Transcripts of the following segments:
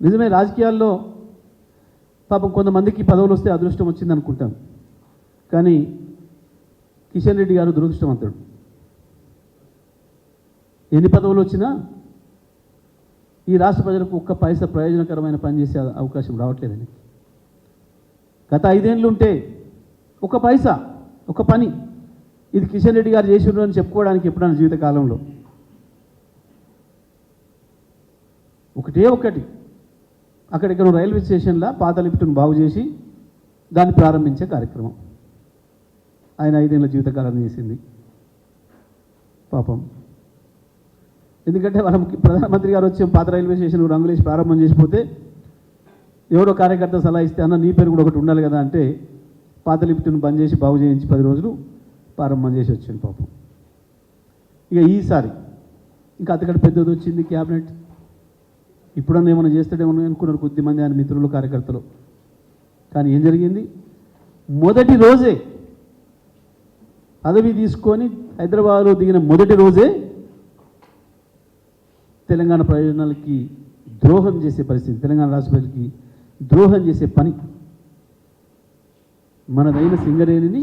నిజమే రాజకీయాల్లో పాపం కొంతమందికి పదవులు వస్తే అదృష్టం వచ్చింది అనుకుంటాం. కానీ కిషన్ రెడ్డి గారు దురదృష్టవంతుడు. ఎన్ని పదవులు వచ్చినా ఈ రాష్ట్ర ప్రజలకు ఒక్క పైసా ప్రయోజనకరమైన పని చేసే అవకాశం రావట్లేదని గత ఐదేళ్ళు ఉంటే ఒక పైసా ఒక పని ఇది కిషన్ రెడ్డి గారు చేసిండ్రు అని చెప్పుకోవడానికి ఎప్పుడైనా జీవితకాలంలో. ఒకటే ఒకటి. అక్కడిక్కడ రైల్వే స్టేషన్లో పాత లిఫ్ట్ను బాగు చేసి దాన్ని ప్రారంభించే కార్యక్రమం. ఆయన ఐదేళ్ళ జీవితకాలం చేసింది. పాపం. ఎందుకంటే మనం ప్రధానమంత్రి గారు వచ్చి పాత రైల్వే స్టేషన్ రంగులేసి ప్రారంభం చేసిపోతే ఎవరో కార్యకర్త సలహా ఇస్తే అన్న నీ పేరు కూడా ఒకటి ఉండాలి కదా అంటే పాత లిఫ్ట్ను బంద్ చేసి బాగు చేయించి పది రోజులు ప్రారంభం చేసి వచ్చింది పాపం. ఇక ఈసారి ఇంకా అంతకంటే పెద్దది వచ్చింది క్యాబినెట్. ఇప్పుడన్నా ఏమైనా చేస్తాడేమో అనుకున్నారు కొద్దిమంది ఆయన మిత్రులు కార్యకర్తలు. కానీ ఏం జరిగింది? మొదటి రోజే పదవి తీసుకొని హైదరాబాద్లో దిగిన మొదటి రోజే తెలంగాణ ప్రయోజనాలకి ద్రోహం చేసే పరిస్థితి తెలంగాణ రాష్ట్ర ప్రజలకి ద్రోహం చేసే పని. మనదైన సింగరేణిని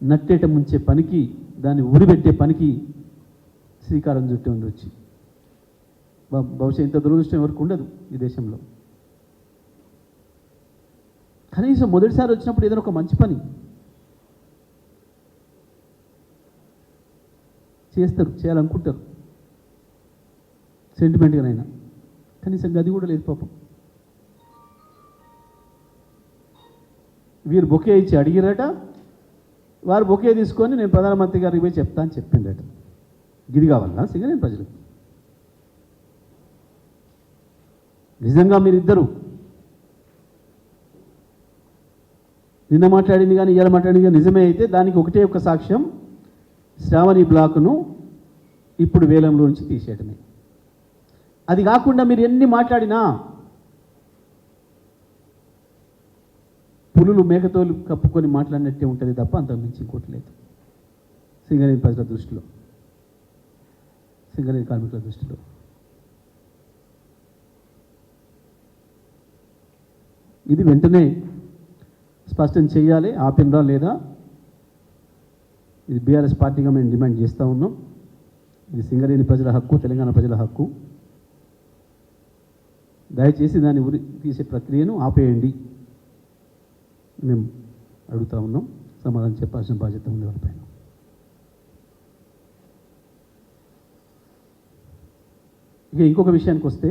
నట్టేట ముంచే పనికి దాన్ని ఊరిపెట్టే పనికి శ్రీకారం చుట్టూ ఉంది వచ్చి బహుశా ఇంత దురదృష్టం ఎవరికి ఉండదు ఈ దేశంలో. కనీసం మొదటిసారి వచ్చినప్పుడు ఏదైనా ఒక మంచి పని చేస్తారు చేయాలనుకుంటారు. సెంటిమెంట్గానైనా కనీసం గది కూడా లేదు పాపం. వీరు బొకే ఇచ్చి అడిగిరట వారు బొకే తీసుకొని నేను ప్రధానమంత్రి గారికి పోయి చెప్తా అని చెప్పిండట. గిది కావాలా సింగరేణి ప్రజలకు. నిజంగా మీరిద్దరు? నిన్న మాట్లాడింది కానీ ఇవాళ మాట్లాడింది కానీ నిజమే అయితే దానికి ఒకటే ఒక సాక్ష్యం. శ్రావణి బ్లాక్ను ఇప్పుడు వేలంలో నుంచి తీసేయటమే. అది కాకుండా మీరు ఎన్ని మాట్లాడినా పులులు మేకతోలు కప్పుకొని మాట్లాడినట్టే ఉంటుంది తప్ప అంత మించి ఇంకోటి లేదు. సింగరేణి ప్రజల దృష్టిలో. సింగరేణి కార్మికుల దృష్టిలో. ఇది వెంటనే స్పష్టం చేయాలి ఆపినరా లేదా? ఇది బీఆర్ఎస్ పార్టీగా మేము డిమాండ్ చేస్తూ ఉన్నాం. ఇది సింగరేణి ప్రజల హక్కు తెలంగాణ ప్రజల హక్కు. దయచేసి దాన్ని ఉరి తీసే ప్రక్రియను ఆపేయండి మేము అడుగుతా ఉన్నాం. సమాధానం చెప్పాల్సిన బాధ్యత ఉంది వాళ్ళపైన ఇక ఇంకొక విషయానికి వస్తే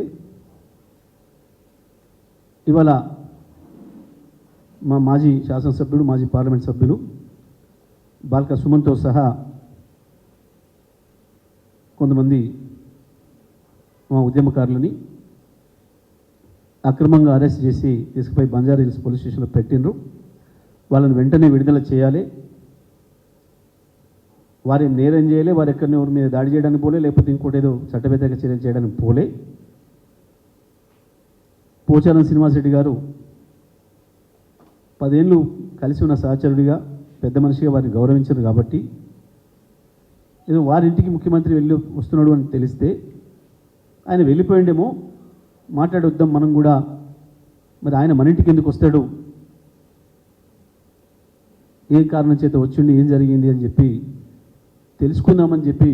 ఇవాళ మా మాజీ శాసనసభ్యుడు మాజీ పార్లమెంట్ సభ్యులు బాల్క సుమన్తో సహా కొంతమంది మా ఉద్యమకారులని అక్రమంగా అరెస్ట్ చేసి తీసుకుపోయి బంజారా హిల్స్ పోలీస్ స్టేషన్లో పెట్టిండ్రు. వాళ్ళని వెంటనే విడుదల చేయాలి. వారు ఏం నేరం చేయలే వారు ఎక్కడిని ఎవరి మీద దాడి చేయడానికి పోలే లేకపోతే ఇంకోటి ఏదో చట్టబద్ధంగా చర్యలు చేయడానికి పోలే. పోచారం శ్రీనివాసరెడ్డి గారు పదేళ్ళు కలిసి ఉన్న సహచరుడిగా పెద్ద మనిషిగా వారిని గౌరవించారు కాబట్టి ఏదో వారింటికి ముఖ్యమంత్రి వెళ్ళి వస్తున్నాడు అని తెలిస్తే ఆయన వెళ్ళిపోయిండేమో మాట్లాడొద్దాం మనం కూడా మరి ఆయన మన ఇంటికి ఎందుకు వస్తాడు? ఏ కారణం చేత వచ్చిండి ఏం జరిగింది అని చెప్పి తెలుసుకుందామని చెప్పి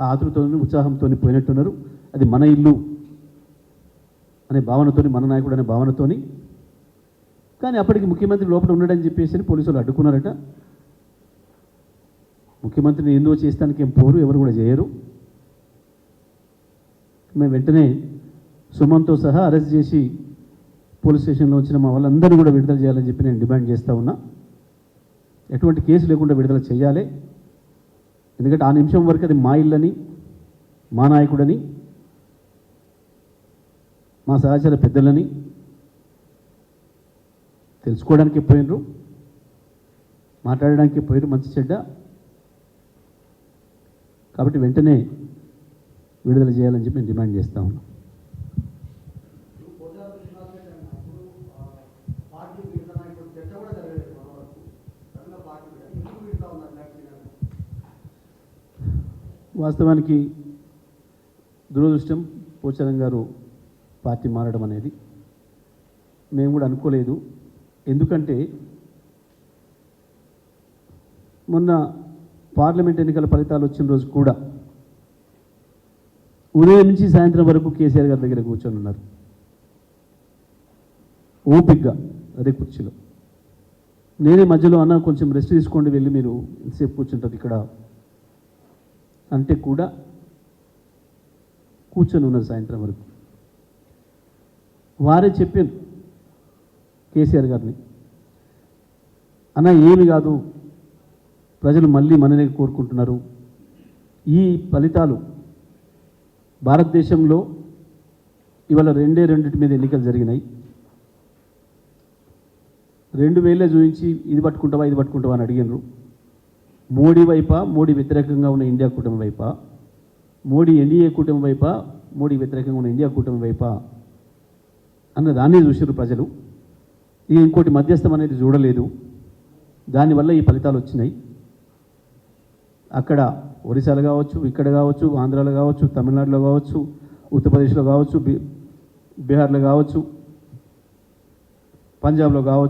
ఆ ఉత్సాహంతో పోయినట్టున్నారు. అది మన ఇల్లు అనే భావనతోని మన నాయకుడు అనే భావనతోని కానీ అప్పటికి ముఖ్యమంత్రి లోపల ఉన్నాడని చెప్పేసి పోలీసులు అడ్డుకున్నారట. ముఖ్యమంత్రిని ఎందుకు చేస్తానికి ఏం పోరు ఎవరు కూడా చేయరు. మేము వెంటనే సుమన్తో సహా అరెస్ట్ చేసి పోలీస్ స్టేషన్లో వచ్చిన మా వాళ్ళందరినీ కూడా విడుదల చేయాలని చెప్పి నేను డిమాండ్ చేస్తూ ఉన్నా. ఎటువంటి కేసు లేకుండా విడుదల చేయాలి. ఎందుకంటే ఆ నిమిషం వరకు అది మా ఇల్లని మా నాయకుడని మా సహచర పెద్దలని తెలుసుకోవడానికి పోయినరు మాట్లాడడానికి పోయినరు మంచి చెడ్డ. కాబట్టి వెంటనే విడుదల చేయాలని చెప్పి నేను డిమాండ్ చేస్తా ఉన్నాం. వాస్తవానికి దురదృష్టం పోచారం గారు పార్టీ మారడం అనేది మేము కూడా అనుకోలేదు. ఎందుకంటే మొన్న పార్లమెంట్ ఎన్నికల ఫలితాలు వచ్చిన రోజు కూడా ఉదయం నుంచి సాయంత్రం వరకు కేసీఆర్ గారి దగ్గర కూర్చొని ఉన్నారు. ఓపిక్గా అదే కుర్చీలో. నేనే మధ్యలో అన్న కొంచెం రెస్ట్ తీసుకోండి వెళ్ళి మీరు ఎంతసేపు కూర్చుంటారు ఇక్కడ అంటే కూడా కూర్చొని ఉన్నారు సాయంత్రం వరకు. వారే చెప్పాను కేసీఆర్ గారిని. అన్న ఏమి కాదు. ప్రజలు మళ్ళీ మననే కోరుకుంటున్నారు. ఈ ఫలితాలు భారతదేశంలో ఇవాళ రెండే రెండింటి మీద ఎన్నికలు జరిగినాయి. రెండు వేలే చూపించి ఇది పట్టుకుంటావా ఇది పట్టుకుంటావా అని అడిగినారు. మోడీ వైపా మోడీ వ్యతిరేకంగా ఉన్న ఇండియా కూటమి వైపా? మోడీ ఎన్డీఏ కూటమి వైపా మోడీ వ్యతిరేకంగా ఉన్న ఇండియా కూటమి వైపా? అన్న దాన్ని చూసారు ప్రజలు. ఇక ఇంకోటి మధ్యస్థం అనేది చూడలేదు. దానివల్ల ఈ ఫలితాలు వచ్చినాయి. అక్కడ ఒరిస్సాలో కావచ్చు ఇక్కడ కావచ్చు ఆంధ్రాలో కావచ్చు తమిళనాడులో కావచ్చు ఉత్తరప్రదేశ్లో కావచ్చు బీ బీహార్లో కావచ్చు పంజాబ్లో కావచ్చు